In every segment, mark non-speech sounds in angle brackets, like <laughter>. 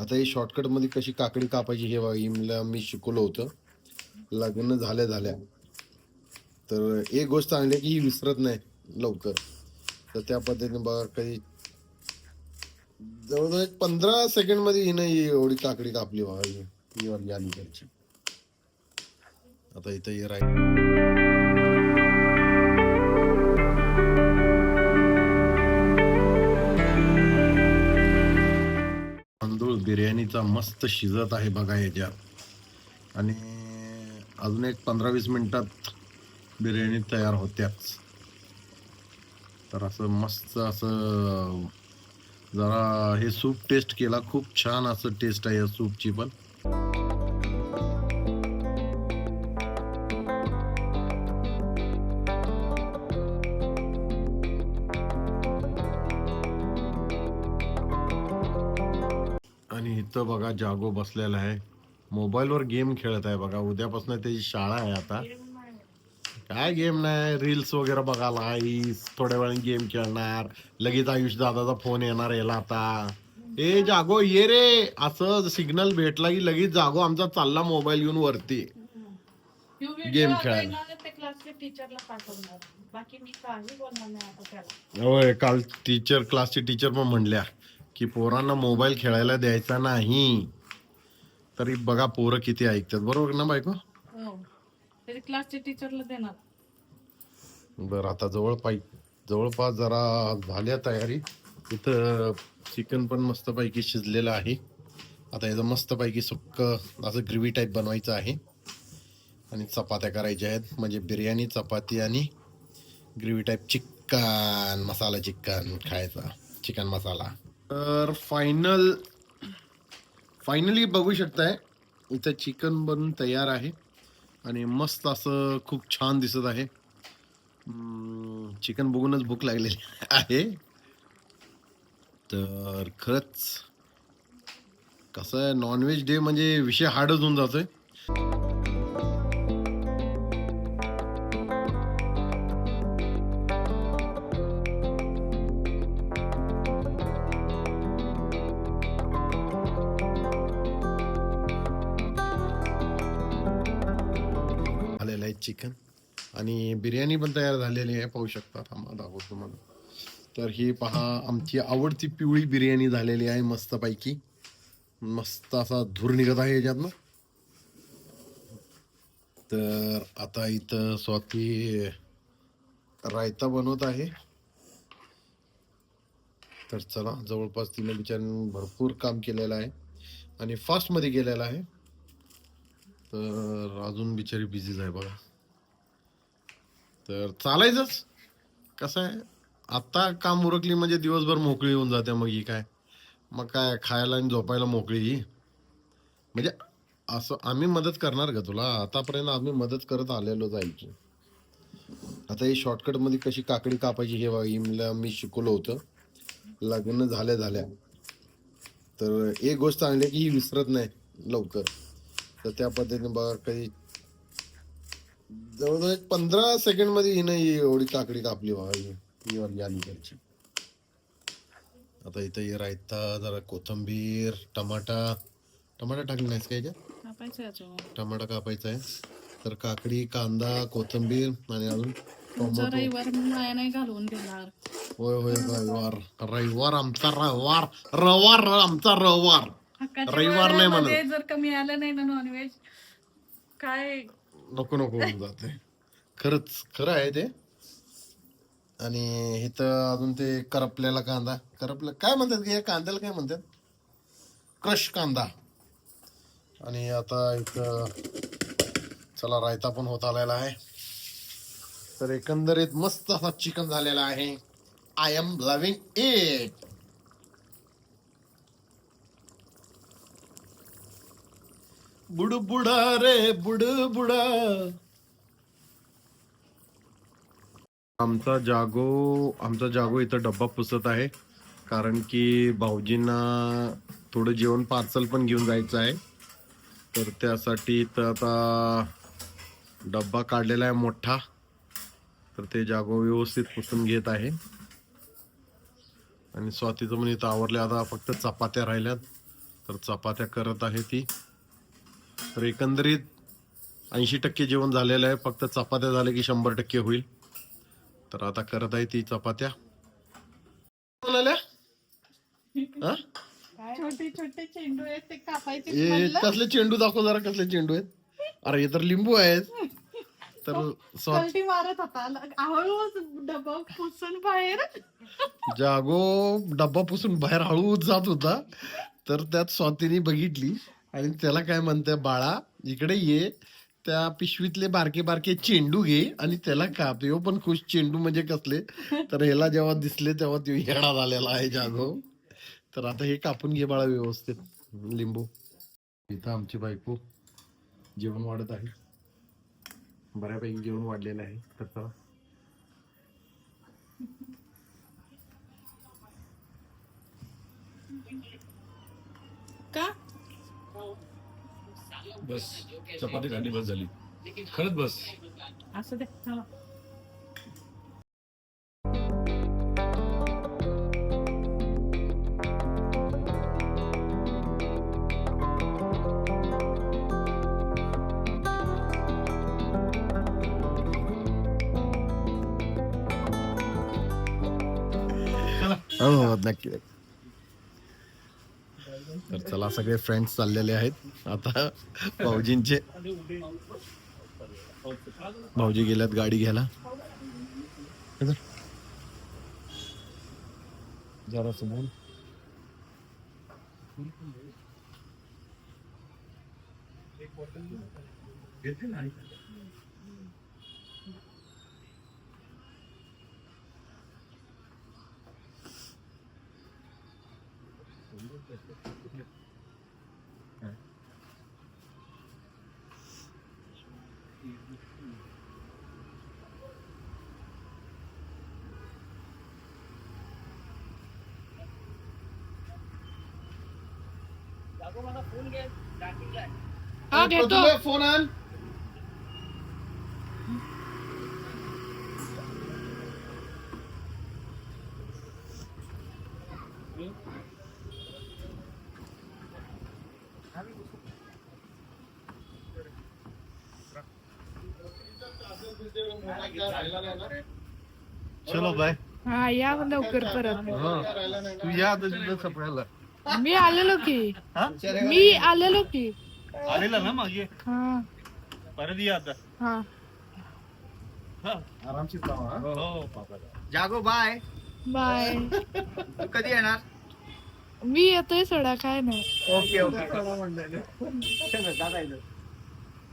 आता हे शॉर्टकटमध्ये कशी काकडी कापायची हे मला मी शिकवलं होतं. लग्न झाल्या झाल्या. तर एक गोष्ट चांगली की ही विसरत नाही लवकर. तर त्या पद्धतीने बघा कधी जवळजवळ एक पंधरा सेकंडमध्ये हिनं ही एवढी काकडी कापली बघा ही ही वाली अलीकडची आता इथं हे राहील. बिर्याणीचा मस्त शिजत आहे बघा याच्यात. आणि अजून एक पंधरा वीस मिनिटात बिर्याणी तयार होत्याच. तर असं मस्त असं जरा हे सूप टेस्ट केला. खूप छान असं टेस्ट आहे या सूपची पण. इथं बघा जागो बसलेला आहे. मोबाईलवर गेम खेळत आहे बघा. उद्यापासून त्याची शाळा आहे आता. काय गेम नाही. रील्स वगैरे बघायला आईस थोड्या वेळाने गेम खेळणार. लगेच आयुष दादाचा फोन येणार याला आता. ए जागो ये रे. असं सिग्नल भेटला की लगेच जागो आमचा चालला मोबाईल घेऊन वरती. Game खेळायला. होय काल टीचर क्लासचे टीचर पण म्हणल्या. की पोरांना मोबाईल खेळायला द्यायचा नाही. तरी बघा पोरं किती ऐकतात. बरोबर ना बायको? हो. तरी क्लासच्या टीचरला देणार. बरं आता जवळ पाई जवळपास जरा झाल्या तयारी. इथं चिकन पण मस्तपैकी शिजलेलं आहे. आता याचं मस्तपैकी सुक्क असं ग्रेव्ही टाईप बनवायचं आहे. आणि चपात्या करायच्या आहेत. म्हणजे बिर्याणी चपाती आणि gravy type chicken masala chicken खायचा. चिकन मसाला. तर फायनल फायनली बघू शकताय इथं चिकन बनून तयार आहे आणि मस्त असं खूप छान दिसत आहे. चिकन बघूनच भूक लागलेली <laughs> आहे. तर खरंच कसं आहे नॉनव्हेज डे म्हणजे विषय हार्डच होऊन जातोय. चिकन आणि बिर्याणी पण तयार झालेली आहे पाहू शकता थांबा दाखवतो तुम्हाला. तर ही पहा आमची आवडती पिवळी बिर्याणी झालेली आहे मस्तपैकी. मस्त असा धूर निघत आहे याच्यातनं. तर आता इथं स्वाती रायता बनवत आहे. तर चला जवळपास तिने बिचाऱ्यानं भरपूर काम केलेलं आहे आणि फास्टमध्ये गेलेलं आहे. तर अजून बिचारी बिझीच आहे बघा. तर चालायचंच. कसं आहे आत्ता काम उरकली म्हणजे दिवसभर मोकळी होऊन जाते मग ही काय. मग काय खायला आणि झोपायला मोकळी ही. म्हणजे असं आम्ही मदत करणार का तुला? आतापर्यंत आम्ही मदत करत आलेलो जायची आता ही शॉर्टकटमध्ये कशी काकडी कापायची हे बघा मी शिकवलं होतं. लग्न झाल्या झाल्या. तर एक गोष्ट चांगली आहे की ही विसरत नाही लवकर. तर त्या पद्धतीने बघा कधी जवळजवळ एक पंधरा सेकंडमध्ये हिनं ही एवढी काकडी कापली अलीकडची आता इथं रायता जरा कोथंबीर टमाटा. टमाटा टाकली नाहीस का याच्यात? कापायचं याच्यावर टमाटा कापायचा आहे. तर काकडी कांदा कोथंबीर आणि अजून नाही नाही होय होय रविवार. रविवार आमचा रविवार. रविवार आमचा रविवार. रविवार नाही म्हणत. जर कमी आलं नाही ना नॉनव्हेज काय? नको नको होऊन जाते. खरंच खरं आहे ते. आणि इथं अजून ते करपलेला कांदा. करपलं काय म्हणतात या कांद्याला काय म्हणतात? क्रश कांदा. आणि आता इथं चला रायता पण होत आलेला आहे. तर एकंदरीत मस्त असा चिकन झालेला आहे. आय एम लव्हिंग इट बुडबुडा रे बुडबुडा. आमचा जागो आमचा जागो इथं डब्बा पुसत आहे. कारण की भाऊजींना थोडं जेवण पार्सल पण घेऊन जायचं आहे. तर त्यासाठी इथं आता डब्बा काढलेला आहे मोठा. तर ते जागो व्यवस्थित पुसून घेत आहे. आणि स्वातीचं पण इथं आवरले आता फक्त चपात्या राहिल्यात. तर चपात्या करत आहे ती. तर एकंदरीत ऐंशी टक्के जेवण झालेलं आहे. फक्त चपात्या झाले की शंभर टक्के होईल. तर आता करत आहे ती चपात्या. बोलाल्या? हा? छोटे छोटे चेंडू आहेत ते कापायचे ए, म्हणलं. कसले चेंडू? दाखव जरा कसले चेंडू आहेत. अरे हे तर लिंबू आहेत. तर <laughs> स्वा- पलटी मारत होता. हळूच डबा पुसून बाहेर. <laughs> जागो डब्बा पुसून बाहेर हळूच जात होता. तर त्यात स्वातीने बघितली. आणि त्याला काय म्हणते बाळा इकडे ये त्या पिशवीतले बारके बारके चेंडू घे आणि त्याला काप. यो पण खुश चेंडू म्हणजे कसले? तर ह्याला जेव्हा दिसले तेव्हा तो येडा झालेला आहे जागो. तर आता हे कापून घे बाळा व्यवस्थित लिंबू. इथं आमची बायको जेवण वाढत आहे. बऱ्यापैकी जेवण वाढलेलं आहे तर चला. का? बस चपाती खाल्ली बस झाली. खरंच बस. असं दे चला. हो नक्की तर चला सगळे फ्रेंड्स चाललेले आहेत. आता भाऊजींचे भाऊजी गेल्यात गाडी घ्यायला. जरा समोर. हा घेतो. फोन आण. चलो बाय हा या लवकर परत. तू या तुझं सपळ्याला. मी आलेलो की. मी आलेलो की. आलेला ना मागे? हा. परत या आता. हा. आरामशीर हा. हो पापा. जागो बाय बाय तू कधी येणार? मी येतोय सोडा काय नाही. Okay okay.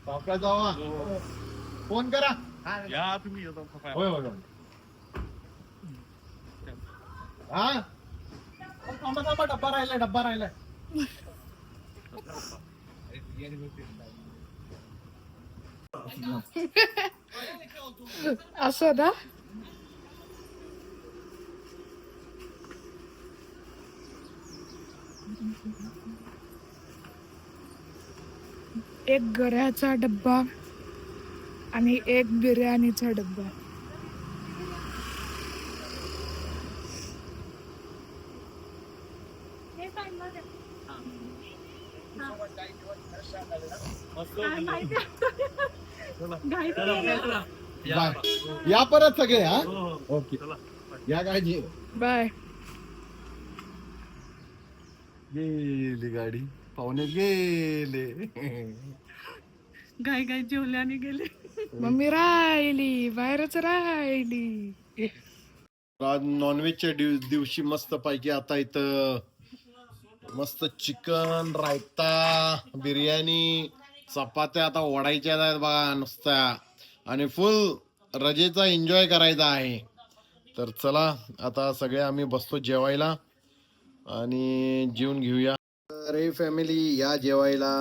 सावकाश जावा. फोन करा. या तुम्ही येतो पप्पा. होय होय होय. हा? थांबा थांबा डब्बा राहिलाय डब्बा राहिलाय. असं ना? एक गऱ्याचा डब्बा आणि एक बिर्याणीचा डब्बा. बाय या परत सगळे हा? हो, ओके. या काळजी बाय. गेली गाडी. पाहुणे गेले. गाय गाय जेवल्याने गेले. मम्मी राहिली बाहेरच राहिली. आज नॉनव्हेजच्या दिव- दिवशी मस्त पैकी आता इथं मस्त चिकन रायता बिर्याणी चपात्या आता ओढायच्या आहेत बघा नुसत्या. आणि फुल रजेचा एन्जॉय करायचा आहे. तर चला आता सगळे आम्ही बसतो जेवायला आणि जेवून घेऊया. अरे फॅमिली या जेवायला.